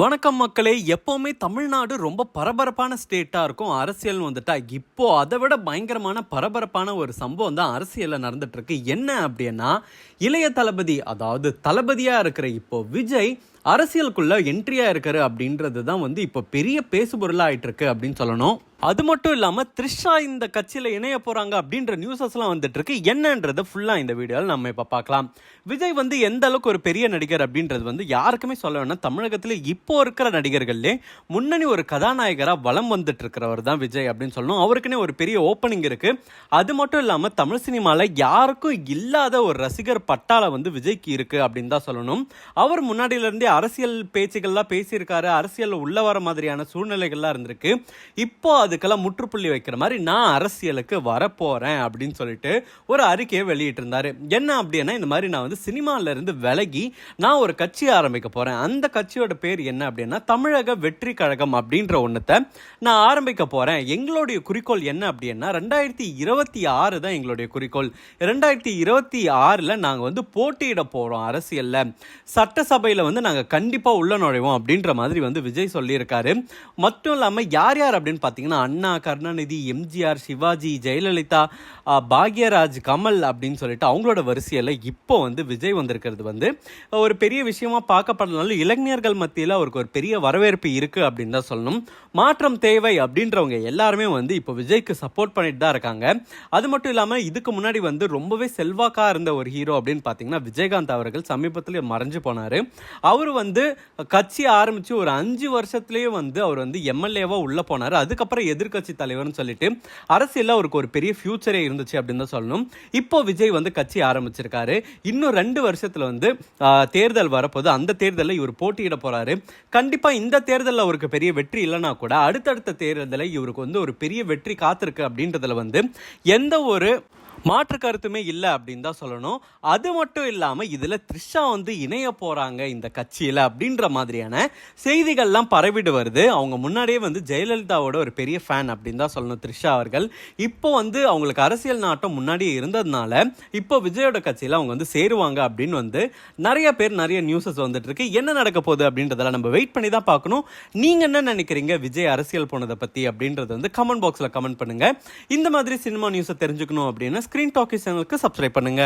வணக்கம் மக்களே எப்போவுமே தமிழ்நாடு ரொம்ப பரபரப்பான ஸ்டேட்டாக இருக்கும். அரசியல் வந்துட்டா இப்போ அதை விட பயங்கரமான பரபரப்பான ஒரு சம்பவம் தான் அரசியலில் நடந்துட்டுருக்கு. என்ன அப்படின்னா இளைய தளபதி அதாவது தளபதியாக இருக்கிற இப்போ விஜய் அரசியலுக்குள்ளே என்ட்ரியாக இருக்காரு அப்படின்றது தான் வந்து இப்போ பெரிய பேசுபொருளாக ஆயிட்டுருக்கு அப்படின்னு சொல்லணும். அது மட்டும் இல்லாமல் த்ரிஷா இந்த கட்சியில் இணைய போகிறாங்க அப்படின்ற நியூஸஸ்லாம் வந்துட்டு இருக்கு. என்னன்றதை ஃபுல்லாக இந்த வீடியோவில் நம்ம இப்போ பார்க்கலாம். விஜய் வந்து எந்த அளவுக்கு ஒரு பெரிய நடிகர் அப்படின்றது வந்து யாருக்குமே சொல்ல வேணாம். தமிழகத்தில் இப்போ இருக்கிற நடிகர்கள்லே முன்னணி ஒரு கதாநாயகராக வலம் வந்துட்டு இருக்கிறவர் தான் விஜய் அப்படின்னு சொல்லணும். அவருக்குன்னே ஒரு பெரிய ஓப்பனிங் இருக்கு. அது மட்டும் இல்லாமல் தமிழ் சினிமாவில் யாருக்கும் இல்லாத ஒரு ரசிகர் பட்டாளம் வந்து விஜய்க்கு இருக்கு அப்படின்னு தான் சொல்லணும். அவர் முன்னாடியிலேருந்தே அரசியல் பேச்சுகள்லாம் பேசியிருக்காரு. அரசியலில் உள்ள வர மாதிரியான சூழ்நிலைகள்லாம் இருந்திருக்கு. இப்போ அதுக்கெல்லாம் முற்றுப்புள்ளி வைக்கிற மாதிரி நான் அரசியலுக்கு வரப்போறேன் அப்படின்னு சொல்லிட்டு ஒரு அறிக்கையை வெளியிட்டிருந்தார். என்ன அப்படின்னா இந்த மாதிரி நான் வந்து சினிமாவிலேருந்து விலகி நான் ஒரு கட்சி ஆரம்பிக்க போறேன். அந்த கட்சியோட பேர் என்ன அப்படின்னா தமிழக வெற்றி கழகம் அப்படின்ற ஒன்றத்தை நான் ஆரம்பிக்க போறேன். எங்களுடைய குறிக்கோள் என்ன அப்படின்னா ரெண்டாயிரத்தி இருபத்தி ஆறு தான் எங்களுடைய குறிக்கோள். ரெண்டாயிரத்தி இருபத்தி ஆறில் நாங்கள் வந்து போட்டியிட போகிறோம் அரசியலில். சட்டசபையில் வந்து நாங்கள் கண்டிப்பாக உள்ள நுழைவோம் அப்படின்ற மாதிரி வந்து விஜய் சொல்லியிருக்காரு. மட்டும் இல்லாமல் யார் யார் அப்படின்னு பார்த்தீங்கன்னா அண்ணா கருணாநிதி எம்ஜிஆர் சிவாஜி ஜெயலலிதா பாக்யராஜ் கமல் அப்படின்னு சொல்லிட்டு அவங்களோட வரிசையில் இப்போ வந்து விஜய் வந்திருக்கிறது வந்து ஒரு பெரிய விஷயமா பார்க்கப்படனாலும் இளைஞர்கள் மத்தியில் அவருக்கு ஒரு பெரிய வரவேற்பு இருக்குது அப்படின்னு தான் சொல்லணும். மாற்றம் தேவை அப்படின்றவங்க எல்லாருமே வந்து இப்போ விஜய்க்கு சப்போர்ட் பண்ணிட்டு தான் இருக்காங்க. அது மட்டும் இல்லாமல் இதுக்கு முன்னாடி வந்து ரொம்பவே செல்வாக்காக இருந்த ஒரு ஹீரோ அப்படின்னு பார்த்தீங்கன்னா விஜயகாந்த் அவர்கள் சமீபத்தில் மறைஞ்சு போனார். அவர் வந்து கட்சி ஆரம்பித்து ஒரு அஞ்சு வருஷத்துலேயே வந்து அவர் வந்து எம்எல்ஏவாக உள்ளே போனார். அதுக்கப்புறம் எதிர்கட்சி தலைவர்னு சொல்லிட்டு அரசியலில் அவருக்கு ஒரு பெரிய ஃபியூச்சரே இருந்துச்சு அப்படின்னு தான் சொல்லணும். இப்போ விஜய் வந்து கட்சி ஆரம்பிச்சிருக்காரு. இன்னும் ரெண்டு வருஷத்தில் வந்து தேர்தல் வரப்போது அந்த தேர்தலில் இவர் போட்டியிட போகிறாரு கண்டிப்பாக இந்த தேர்தலில் அவருக்கு பெரிய வெற்றி இல்லைனா கூட அடுத்தடுத்த தேர்தலில் இவருக்கு வந்து ஒரு பெரிய வெற்றி காத்திருக்கு அப்படின்றதுல வந்து எந்த ஒரு மாற்று கருத்துமே இல்லை அப்படின்னு தான் சொல்லணும். அது மட்டும் இல்லாமல் இதில் த்ரிஷா வந்து இணைய போகிறாங்க இந்த கட்சியில் அப்படின்ற மாதிரியான செய்திகள்லாம் பரவிட்டு வருது. அவங்க முன்னாடியே வந்து ஜெயலலிதாவோட ஒரு பெரிய ஃபேன் அப்படின்னு தான் சொல்லணும் த்ரிஷா அவர்கள். இப்போ வந்து அவங்களுக்கு அரசியல் நாட்டம் முன்னாடியே இருந்ததுனால இப்போ விஜயோட கட்சியில் அவங்க வந்து சேருவாங்க அப்படின்னு வந்து நிறைய பேர் நிறைய நியூஸஸ் வந்துட்டு இருக்கு. என்ன நடக்க போகுது அப்படின்றதெல்லாம் நம்ம வெயிட் பண்ணி தான் பார்க்கணும். நீங்கள் என்ன நினைக்கிறீங்க? விஜய் அரசியல் போனதை பற்றி அப்படின்றது வந்து கமெண்ட் பாக்ஸில் கமெண்ட் பண்ணுங்கள் இந்த மாதிரி சினிமா நியூஸை தெரிஞ்சுக்கணும் அப்படின்னா ஸ்கிரீன் டாக்கி சேனலுக்கு சப்ஸ்கிரைப் பண்ணுங்க.